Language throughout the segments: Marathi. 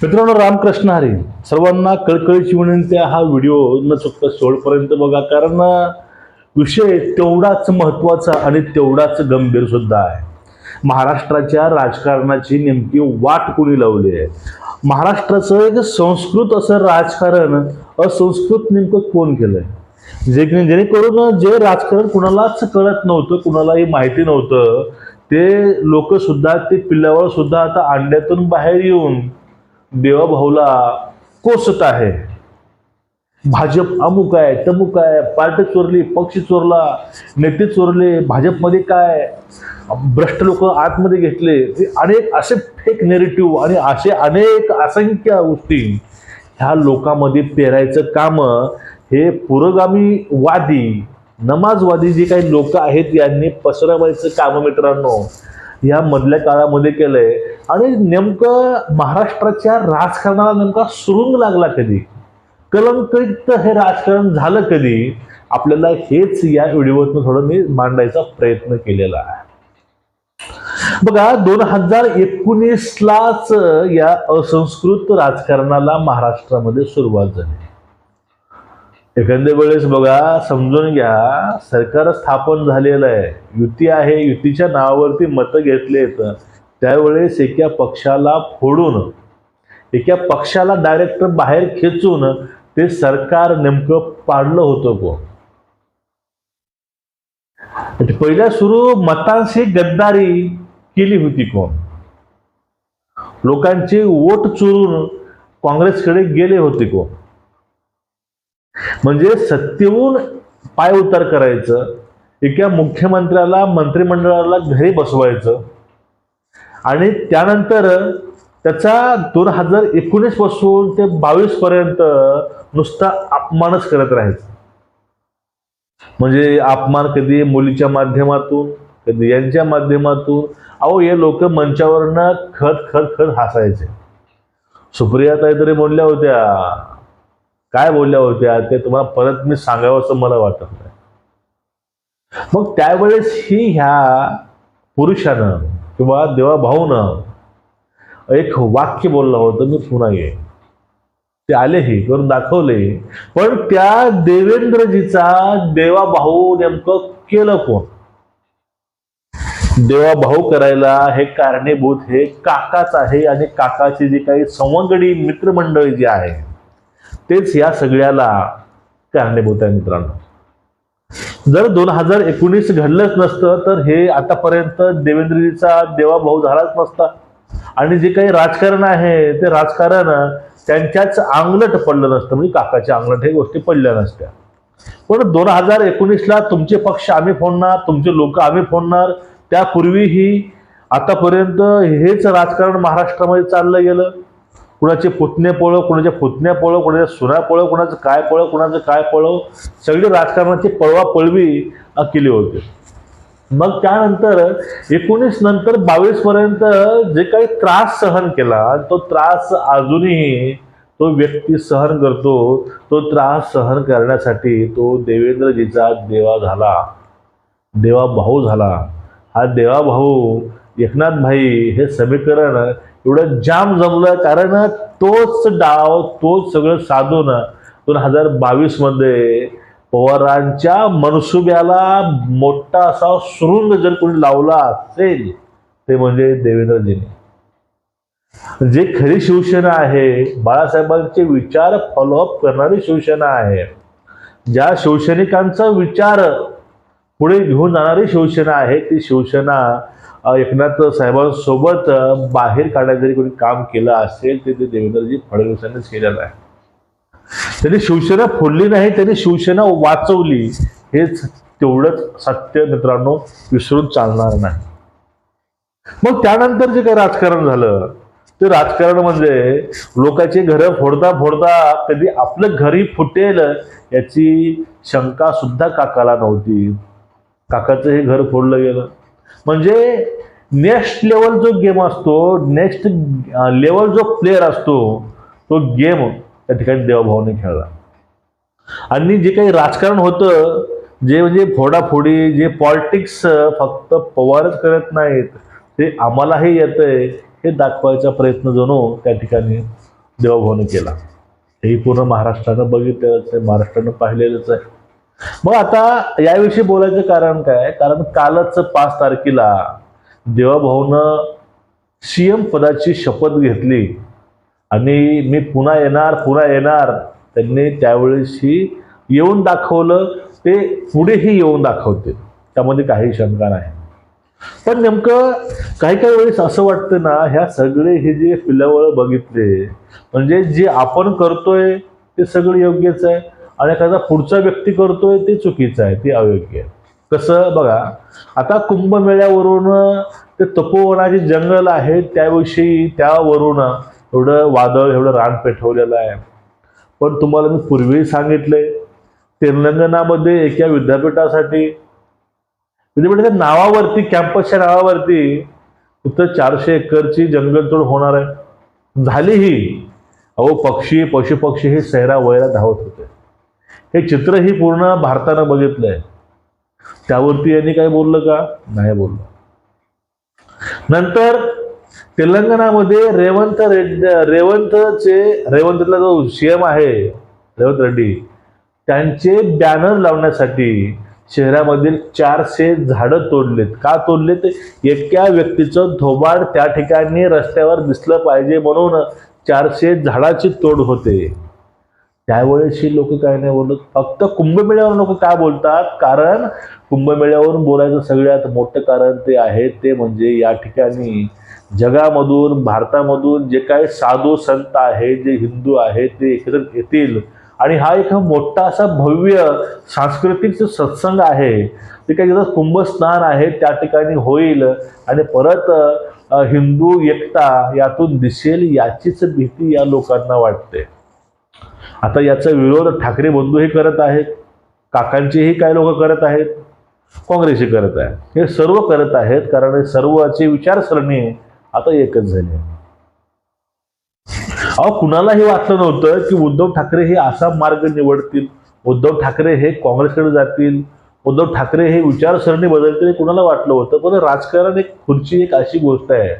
मित्रांनो रामकृष्ण हरी. सर्वांना कळकळीची विनंती हा व्हिडिओ न चुकता शेवटपर्यंत बघा. कारण विषय तेवढाच महत्त्वाचा आणि तेवढाच गंभीर सुद्धा आहे. महाराष्ट्राच्या राजकारणाची नेमकी वाट कोणी लावली आहे? महाराष्ट्राचं एक संस्कृत असं राजकारण असंस्कृत नेमकं कोण केलंय? जे जेणेकरून जे राजकारण कुणालाच कळत नव्हतं कुणालाही माहिती नव्हतं ते लोक सुद्धा ते पिल्लावर सुद्धा आता अंड्यातून बाहेर येऊन देवाभाऊला कोसत आहे. भाजप अमुक आहे तमुक आहे पार्टी चोरली पक्ष चोरला नेते चोरले भाजपमध्ये काय भ्रष्ट लोक आतमध्ये घेतले अनेक असे फेक नेरेटिव्ह आणि असे अनेक असंख्य गोष्टी ह्या लोकांमध्ये पेरायचं काम हे पुरोगामी वादी नमाजवादी जे काही लोक आहेत यांनी पसरवायचं काम मित्रांनो या मधल्या काळामध्ये केलंय. आणि नेमकं महाराष्ट्राच्या राजकारणाला नेमका सुरुंग लागला कधी? कलंकित हे राजकारण झालं कधी? आपल्याला हेच या व्हिडिओतून थोडं मी मांडायचा प्रयत्न केलेला आहे. बघा दोन हजार एकोणीस लाच या असंस्कृत राजकारणाला महाराष्ट्रामध्ये सुरुवात झाली. एखाद्या वेळेस बघा समजून घ्या सरकार स्थापन झालेलं आहे. युती आहे युतीच्या नावावरती मतं घेतले आहेत त्यावेळेस एका पक्षाला फोडून एका पक्षाला डायरेक्ट बाहेर खेचून ते सरकार नेमकं पाडलं होतं को म्हणजे पहिल्या सुरू मतांशी गद्दारी केली होती कोण? लोकांचे वोट चोरून काँग्रेसकडे गेले होते कोण? म्हणजे सत्तेहून पाय उतार करायचं एका मुख्यमंत्र्याला मंत्रिमंडळाला घरी बसवायचं आणि त्यानंतर त्याचा दोन हजार एकोणीसपासून ते बावीस पर्यंत नुसता अपमानच करत राहायचं. म्हणजे अपमान कधी मुलीच्या माध्यमातून कधी यांच्या माध्यमातून. अहो हे लोक मंचावरनं खत खत खत हसायचे. सुप्रिया तरी बोलल्या होत्या. काय बोलल्या होत्या? ते तुम्हाला परत मी सांगावं असं मला वाटत नाही. मग त्यावेळेस ही ह्या पुरुषानं किंवा देवाभाऊनं एक वाक्य बोललं होतं मी पुन्हा घे ते आलेही करून दाखवले. पण त्या देवेंद्रजीचा देवाभाऊ नेमकं केलं कोण? देवाभाऊ करायला हे कारणीभूत हे काकाच आहे आणि काकाची जी काही संवंगडी मित्रमंडळी जी आहे तेच या सगळ्याला कारणीभूत आहे मित्रांनो. जर दोन हजार एकोणीस घडलंच नसतं तर हे आतापर्यंत देवेंद्रजीचा देवाभाऊ झालाच नसता. आणि जे काही राजकारण आहे ते राजकारण त्यांच्याच अंगलट पडलं नसतं. म्हणजे काकाच्या अंगलट हे गोष्टी पडल्या नसत्या. पण दोन हजार एकोणीसला तुमचे पक्ष आम्ही फोडणार तुमचे लोक आम्ही फोडणार त्यापूर्वीही आतापर्यंत हेच राजकारण महाराष्ट्रामध्ये चाललं गेलं. कुणाचे पुतणे पळव कुणाच्या पुतण्या पळव कुणाच्या सुना पळव कुणाचं काय पळव कुणाचं काय पळव सगळी राजकारणाची पळवा पळवी केली होती. मग त्यानंतर एकोणीस नंतर बावीसपर्यंत जे काही त्रास सहन केला तो त्रास अजूनही तो व्यक्ती सहन करतो तो त्रास सहन करण्यासाठी तो देवेंद्रजीचा देवा झाला. देवा भाऊ झाला. हा देवा भाऊ एकनाथ भाई हे समीकरण एवढं जाम जमलं कारण तोच डाव तोच सगळं साधून दोन हजार बावीसमध्ये पवारांच्या मनसुब्याला मोठा असा सुरुंग जर कोणी लावला असेल ते म्हणजे देवेंद्रजीने. जे खरी शिवसेना आहे बाळासाहेबांचे विचार फॉलोअप करणारी शिवसेना आहे. ज्या शिवसैनिकांचा विचार पुढे घेऊन जाणारी शिवसेना आहे ती शिवसेना एकनाथ साहेबांसोबत बाहेर काढायचं जरी कोणी काम केलं असेल ते ते देवेंद्रजी फडणवीसांनीच केलेलं आहे. त्यांनी शिवसेना फोडली नाही त्यांनी शिवसेना वाचवली हेच तेवढंच सत्य मित्रांनो विसरून चालणार नाही. मग त्यानंतर जे काही राजकारण झालं ते राजकारण म्हणजे लोकांची घरं फोडता फोडता कधी आपलं घरी फुटेल याची शंका सुद्धा काकाला नव्हती. काकाचं हे घर फोडलं गेलं. म्हणजे नेक्स्ट लेवल जो गेम असतो नेक्स्ट लेवल जो प्लेअर असतो तो गेम त्या ठिकाणी देवाभावाने खेळला. आणि जे काही राजकारण होतं जे म्हणजे फोडाफोडी जे पॉलिटिक्स फक्त पवारच करत नाहीत ते आम्हालाही येतंय हे दाखवायचा प्रयत्न जणू त्या ठिकाणी देवाभावाने केला. हे पूर्ण महाराष्ट्रानं बघितलेलंच आहे महाराष्ट्रानं पाहिलेलंच आहे. मग आता याविषयी बोलायचं कारण काय? कारण कालच पाच तारखेला देवाभाऊनं सीएम पदाची शपथ घेतली. आणि मी पुन्हा येणार पुन्हा येणार त्यांनी त्यावेळेसही येऊन दाखवलं. ते पुढेही येऊन दाखवते त्यामध्ये काही शंका नाही. पण नेमकं काही काही वेळेस असं वाटतं ना ह्या सगळे हे जे पिलावळ बघितले म्हणजे जे आपण करतोय ते सगळं योग्यच आहे. आणि एखादा पुढचा व्यक्ती करतोय ते चुकीचं आहे ते अयोग्य आहे. कसं? बघा आता कुंभमेळ्यावरून ते तपोवनाचे जंगल आहे त्याविषयी त्यावरून एवढं वादळ एवढं रान पेटवलेलं आहे. पण तुम्हाला मी पूर्वी सांगितलंय तेलंगणामध्ये एका विद्यापीठासाठी विद्यापीठाच्या नावावरती कॅम्पसच्या नावावरती फक्त चारशे एकरची जंगलतोड होणार आहे. झालीही. अहो पक्षी पशुपक्षी हे सैरा वैरा धावत होते. हे चित्रही पूर्ण भारतानं बघितलं आहे त्यावरती यांनी काय बोललं का? नाही बोललं. नंतर तेलंगणामध्ये रेवंत रेड्डी रेवंतचे रेवंतला जो सीएम आहे रेवंत रेड्डी त्यांचे बॅनर लावण्यासाठी शहरामधील चारशे झाडं तोडलेत. का तोडलेत? एका व्यक्तीचं धोबाड त्या ठिकाणी रस्त्यावर दिसलं पाहिजे म्हणून चारशे झाडाची तोड होते. त्यावेळेसही लोक काय नाही बोलत. फक्त कुंभमेळ्यावर लोक काय बोलतात? कारण कुंभमेळ्यावरून बोलायचं सगळ्यात मोठं कारण ते आहे ते म्हणजे या ठिकाणी जगामधून भारतामधून जे काही साधू संत आहे जे हिंदू आहे ते एकत्र येतील. आणि हा एक मोठा असा भव्य सांस्कृतिक जो सत्संग आहे ते काय जिथं कुंभस्नान आहे त्या ठिकाणी होईल. आणि परत हिंदू एकता यातून दिसेल याचीच भीती या लोकांना वाटते. आता याचा विरोध ठाकरे बंधूही करत आहेत काकांचेही काय लोक करत आहेत काँग्रेसही करत आहे. हे सर्व करत आहेत कारण हे सर्वाची विचारसरणी आता एकच झाली आहे. अहो कुणालाही वाटलं नव्हतं की उद्धव ठाकरे हे असा मार्ग निवडतील उद्धव ठाकरे हे काँग्रेसकडे जातील उद्धव ठाकरे हे विचारसरणी बदलतील हे कुणाला वाटलं होतं? पण राजकारण एक खुर्ची एक अशी गोष्ट आहे.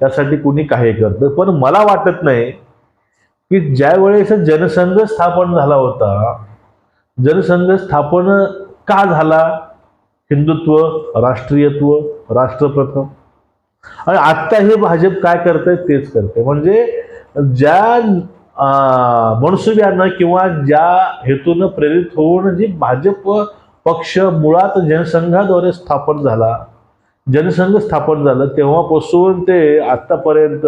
त्यासाठी कुणी काही करतं? पण मला वाटत नाही की ज्या वेळेस जनसंघ स्थापन झाला होता जनसंघ स्थापन का झाला? हिंदुत्व राष्ट्रीयत्व राष्ट्रप्रथम. आणि आत्ता हे भाजप काय करते तेच करते म्हणजे ज्या मनसुब्यानं किंवा ज्या हेतून प्रेरित होऊन जी भाजप पक्ष मुळात जनसंघाद्वारे स्थापन झाला जनसंघ स्थापन झालं तेव्हापासून ते आत्तापर्यंत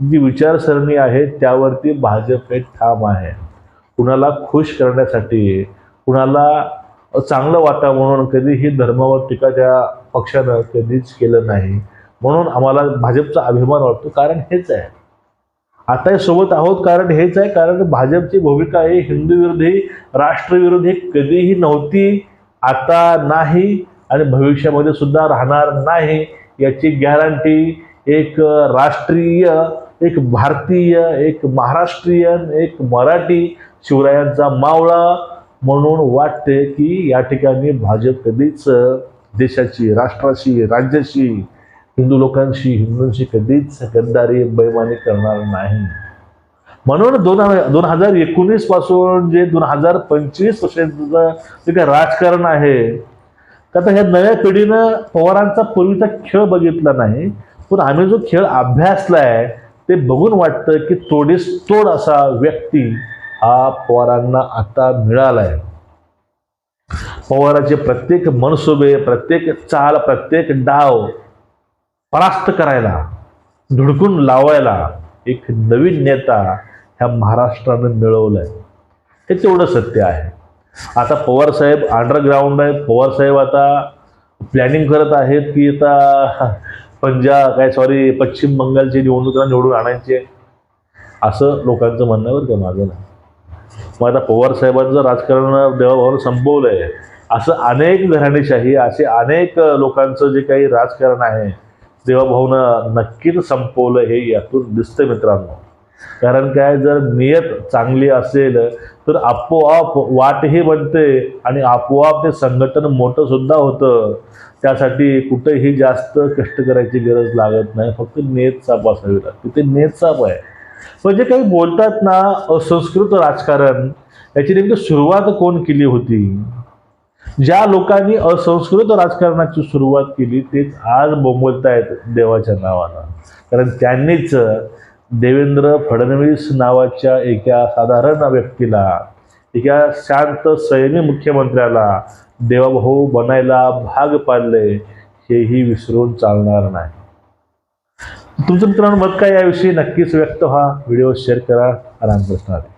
जी विचारसरणी आहे त्यावरती भाजप हे ठाम आहे. कुणाला खुश करण्यासाठी कुणाला चांगलं वाटा म्हणून कधीही धर्मावर टीका त्या पक्षानं कधीच केलं नाही. म्हणून आम्हाला भाजपचा अभिमान वाटतो कारण हेच आहे. आता सोबत आहोत कारण हेच आहे कारण भाजपची भूमिका ही हिंदू विरोधी राष्ट्रविरोधी कधीही नव्हती आता नाही आणि भविष्यामध्ये सुद्धा राहणार नाही याची गॅरंटी एक राष्ट्रीय एक भारतीय एक महाराष्ट्रीयन एक मराठी शिवरायांचा मावळा म्हणून वाटते की या ठिकाणी भाजप कधीच देशाची राष्ट्राशी राज्याशी हिंदू लोकांशी हिंदूंशी कधीच गद्दारी बैमानी करणार नाही. म्हणून दोन दोन हजार एकोणीसपासून जे दोन हजार पंचवीस वर्षाचं जे काही राजकारण आहे तर आता ह्या नव्या पिढीनं पवारांचा पूर्वीचा खेळ बघितला नाही पण आम्ही जो खेळ अभ्यासला आहे ते बघून वाटतं की तोडीस तोड असा व्यक्ती हा पवारांना आता मिळालाय. पवाराचे प्रत्येक मनसुबे प्रत्येक चाल प्रत्येक डाव परास्त करायला धुडकून लावायला एक नवीन नेता ह्या महाराष्ट्रानं मिळवलाय. हे तेवढं सत्य आहे. आता पवार साहेब अंडरग्राऊंड आहे. पवार साहेब आता प्लॅनिंग करत आहेत की आता पंजाब काय सॉरी पश्चिम बंगालची निवडणुकीला निवडून आणायची असं लोकांचं म्हणणं बरं का माझं नाही. मग आता पवार साहेबांचं राजकारण देवाभावानं संपवलंय. असं अनेक घराणेशाही असे अनेक लोकांचं जे काही राजकारण आहे देवाभाऊनं नक्कीच संपवलं हे यातून दिसतं मित्रांनो. कारण काय जर नियत चांगली असेल तर आपोआप वाटही बनते आणि आपोआप ते संघटन मोठं सुद्धा होतं. त्यासाठी कुठेही जास्त कष्ट करायची गरज लागत नाही. फक्त नेत साप असावी लागते. ते नेत साप आहे. पण जे काही बोलतात ना असंस्कृत राजकारण याची नेमकी सुरुवात कोण केली होती? ज्या लोकांनी असंस्कृत राजकारणाची सुरुवात केली तेच आज बोंबलतायत देवाच्या नावानं. कारण त्यांनीच देवेंद्र फडणवीस नावाच्या एका साधारण व्यक्तीला एका शांत संयमी मुख्यमंत्र्याला देवाभाऊ बनायला भाग पाडले हेही विसरून चालणार नाही. तुमचं मित्रांनो मत काय याविषयी नक्कीच व्यक्त व्हा. व्हिडिओ शेअर करा. रामकृष्ण हरी.